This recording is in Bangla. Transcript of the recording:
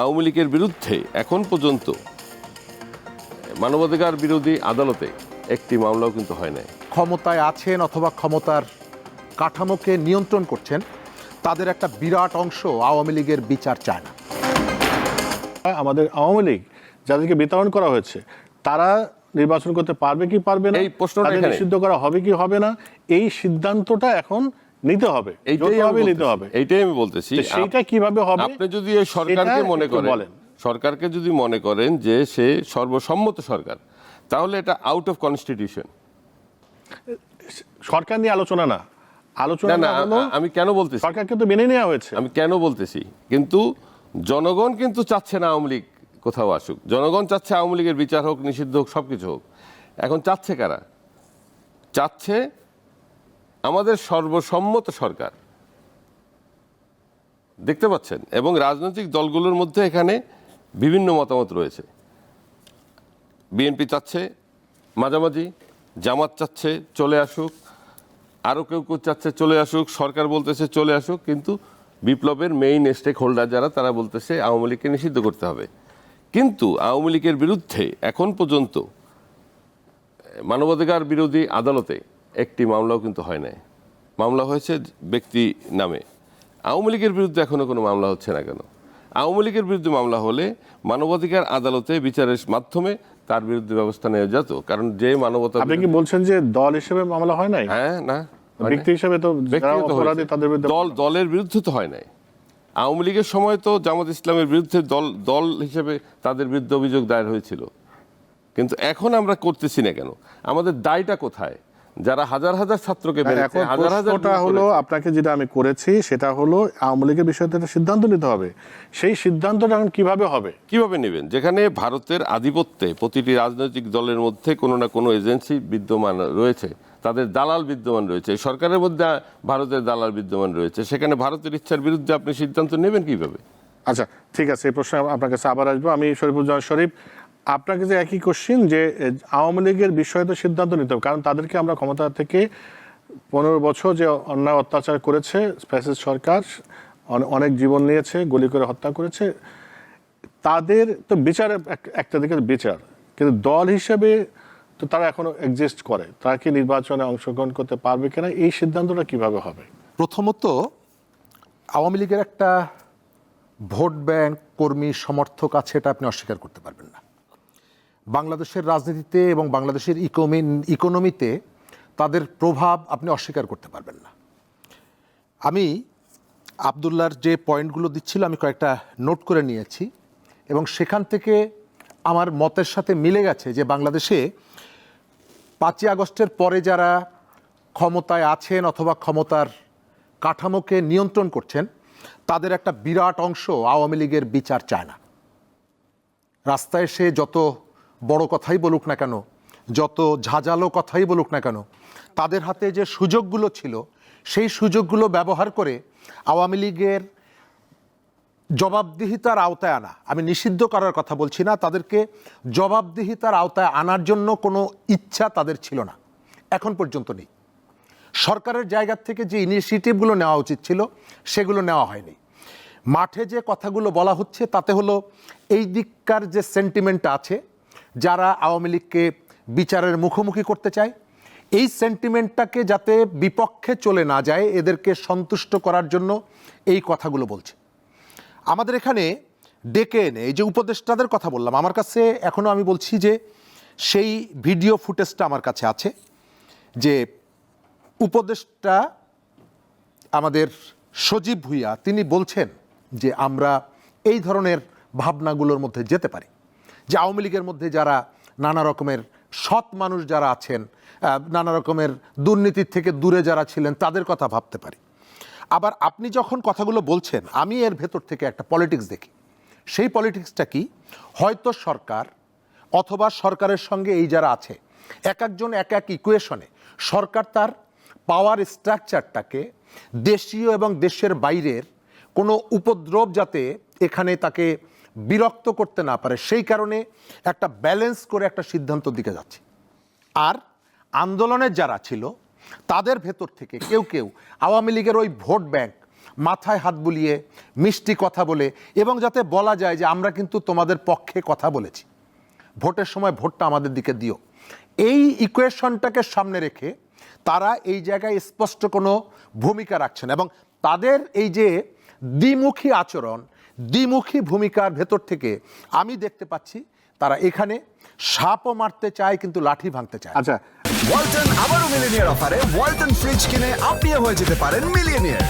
আওয়ামী লীগের বিরুদ্ধে এখন পর্যন্ত মানবাধিকার বিরোধী আদালতে একটি মামলাও কিন্তু হয় নাই। ক্ষমতায় আছেন অথবা ক্ষমতার কাঠামোকে নিয়ন্ত্রণ করছেন তাদের একটা বিরাট অংশ আওয়ামী লীগের বিচার চায় না। আমাদের আওয়ামী লীগ যাদেরকে বিতরণ করা হয়েছে তারা নির্বাচন করতে পারবে কি পারবে না? এই প্রশ্নটা নিষিদ্ধ করা হবে কি হবে না? এই সিদ্ধান্তটা এখন নিতে হবে এইটাই আমি নিতে হবে। এইটাই আমি বলতেছি। তো সেইটা কীভাবে হবে? আপনি যদি এই সরকারকে মনে করেন বলেন। সরকারকে যদি মনে করেন যে সে সর্বসম্মত সরকার তাহলে এটা আউট অফ কনস্টিটিউশন সরকার নিয়ে আলোচনা না। আলোচনা না না আমি কেন বলতেছি? সরকারকে তো মেনে নেওয়া হয়েছে। আমি কেন বলতেছি? কিন্তু জনগণ কিন্তু চাচ্ছে না আওয়ামী লীগ কোথাও আসুক। জনগণ চাচ্ছে আওয়ামী লীগের বিচার হোক নিষিদ্ধ হোক সব কিছু হোক। এখন চাচ্ছে কারা? চাচ্ছে আমাদের সর্বসম্মত সরকার। দেখতে পাচ্ছেন? এবং রাজনৈতিক দলগুলোর মধ্যে এখানে বিভিন্ন মতামত রয়েছে। বিএনপি চাচ্ছে মাঝামাঝি, জামাত চাচ্ছে চলে আসুক, আরও কেউ কেউ চাচ্ছে চলে আসুক, সরকার বলতেছে চলে আসুক, কিন্তু বিপ্লবের মেইন স্টেক হোল্ডার যারা, তারা বলতেছে আওয়ামী লীগকে নিষিদ্ধ করতে হবে। কিন্তু আওয়ামী লীগের বিরুদ্ধে এখন পর্যন্ত, মানবাধিকার বিরোধী আদালতে একটি মামলাও কিন্তু হয় নাই। মামলা হয়েছে ব্যক্তি নামে। আওয়ামী লীগের বিরুদ্ধে এখনও কোনো মামলা হচ্ছে না কেন? আওয়ামী লীগের বিরুদ্ধে মামলা হলে মানবাধিকার আদালতে বিচারের মাধ্যমে তার বিরুদ্ধে ব্যবস্থা নেওয়া যেত। কারণ যে মানবতা আপনি কি বলছেন যে দল হিসেবে মামলা হয় নাই? হ্যাঁ না ব্যক্তি হিসেবে তো তাদের দল দলের বিরুদ্ধে তো হয় নাই। আওয়ামী লীগের সময় তো জামাত ইসলামের বিরুদ্ধে দল দল হিসেবে তাদের বিরুদ্ধে অভিযোগ দায়ের হয়েছিল। কিন্তু এখন আমরা করতেছি না কেন? আমাদের দায়টা কোথায়? যারা হাজার হাজার ছাত্রকে মেরেছে হাজার হলো আপনাকে যেটা আমি করেছি সেটা হলো আওয়ামী লীগের বিষয়ে একটা সিদ্ধান্ত নিতে হবে। সেই সিদ্ধান্তটা এখন কীভাবে হবে? কীভাবে নেবেন? যেখানে ভারতের আধিপত্যে প্রতিটি রাজনৈতিক দলের মধ্যে কোনো না কোনো এজেন্সি বিদ্যমান রয়েছে তাদের দালাল বিদ্যমান রয়েছে সরকারের মধ্যে ভারতের দালাল বিদ্যমান রয়েছে সেখানে ভারতের ইচ্ছার বিরুদ্ধে আপনি সিদ্ধান্ত নেবেন কীভাবে? আচ্ছা ঠিক আছে এই প্রশ্ন আপনার কাছে আবার আসব। আমি শরীফুজ্জামান শরীফ আপনাকে যে একই কোশ্চিন যে আওয়ামী লীগের বিষয়ে তো সিদ্ধান্ত নিতে হবে, কারণ তাদেরকে আমরা ক্ষমতা থেকে পনেরো বছর যে অন্যায় অত্যাচার করেছে ফ্যাসিস্ট সরকার অনেক জীবন নিয়েছে, গুলি করে হত্যা করেছে, তাদের তো বিচার এক- একটা দিকে বিচার। কিন্তু দল হিসেবে তো তারা এখনও এক্সিস্ট করে। তারা কি নির্বাচনে অংশগ্রহণ করতে পারবে কিনা, এই সিদ্ধান্তটা কীভাবে হবে? প্রথমত, আওয়ামী লীগের একটা ভোট ব্যাংক কর্মী সমর্থক আছে এটা আপনি অস্বীকার করতে পারবেন বাংলাদেশের রাজনীতিতে এবং বাংলাদেশের ইকোমি, ইকোনমিতে তাদের প্রভাব আপনি অস্বীকার করতে পারবেন না। আমি আবদুল্লার যে পয়েন্টগুলো দিচ্ছিল, আমি কয়েকটা নোট করে নিয়েছি এবং সেখান থেকে আমার মতের সাথে মিলে গেছে যে বাংলাদেশে পাঁচই আগস্টের পরে যারা ক্ষমতায় আছেন অথবা ক্ষমতার কাঠামোকে নিয়ন্ত্রণ করছেন, তাদের একটা বিরাট অংশ আওয়ামী লীগের বিচার চায় না। রাস্তায় সে যত বড় কথাই বলুক না কেন, যত ঝাঁঝালো কথাই বলুক না কেন, তাদের হাতে যে সুযোগগুলো ছিল, সেই সুযোগগুলো ব্যবহার করে আওয়ামী লীগের জবাবদিহিতার আওতায় আনা। আমি নিষিদ্ধ করার কথা বলছি না, তাদেরকে জবাবদিহিতার আওতায় আনার জন্য কোনো ইচ্ছা তাদের ছিল না। এখন পর্যন্ত নেই। সরকারের জায়গা থেকে যে ইনিশিয়েটিভগুলো নেওয়া উচিত ছিল, সেগুলো নেওয়া হয়নি। মাঠে যে কথাগুলো বলা হচ্ছে, তাতে হলো এই দিককার যে সেন্টিমেন্টটা আছে যারা আওয়ামী লীগকে বিচারের মুখোমুখি করতে চায়, এই সেন্টিমেন্টটাকে যাতে বিপক্ষে চলে না যায়, এদেরকে সন্তুষ্ট করার জন্য এই কথাগুলো বলছে। আমাদের এখানে ডেকে এনে, এই যে উপদেষ্টাদের কথা বললাম, আমার কাছে এখনও আমি বলছি যে সেই ভিডিও ফুটেজটা আমার কাছে আছে যে উপদেষ্টা আমাদের সজীব ভুইয়া, তিনি বলছেন যে আমরা এই ধরনের ভাবনাগুলোর মধ্যে যেতে পারি। যে আওয়ামী লীগের মধ্যে যারা নানা রকমের সৎ মানুষ যারা আছেন নানা রকমের দুর্নীতির থেকে দূরে যারা ছিলেন, তাদের কথা ভাবতে পারি। আবার আপনি যখন কথাগুলো বলছেন, আমি এর ভেতর থেকে একটা পলিটিক্স দেখি। সেই পলিটিক্সটা কি? হয়তো সরকার অথবা সরকারের সঙ্গে এই যারা আছে, এক একজন এক এক ইকুয়েশনে সরকার তার পাওয়ার স্ট্রাকচারটাকে দেশীয় এবং দেশের বাইরের কোনো উপদ্রব যাতে এখানে তাকে বিরক্ত করতে না পারে, সেই কারণে একটা ব্যালেন্স করে একটা সিদ্ধান্তর দিকে যাচ্ছে। আর আন্দোলনের যারা ছিল, তাদের ভেতর থেকে কেউ কেউ আওয়ামী লীগের ওই ভোট ব্যাংক মাথায় হাত বুলিয়ে মিষ্টি কথা বলে এবং যাতে বলা যায় যে আমরা কিন্তু তোমাদের পক্ষে কথা বলেছি। ভোটের সময় ভোটটা আমাদের দিকে দিও। এই ইকুয়েশনটাকে সামনে রেখে তারা এই জায়গায় স্পষ্ট কোনো ভূমিকা রাখছেন এবং তাদের এই যে দ্বিমুখী আচরণ দ্বিমুখী ভূমিকার ভেতর থেকে আমি দেখতে পাচ্ছি তারা এখানে সাপও মারতে চায়, কিন্তু লাঠি ভাঙতে চায়। আচ্ছা ওয়ালটন আবারও মিলিনিয়ার অফারে ওয়ালটন ফ্রিজ কিনে আপনিও হয়ে যেতে পারেন মিলিয়নিয়ার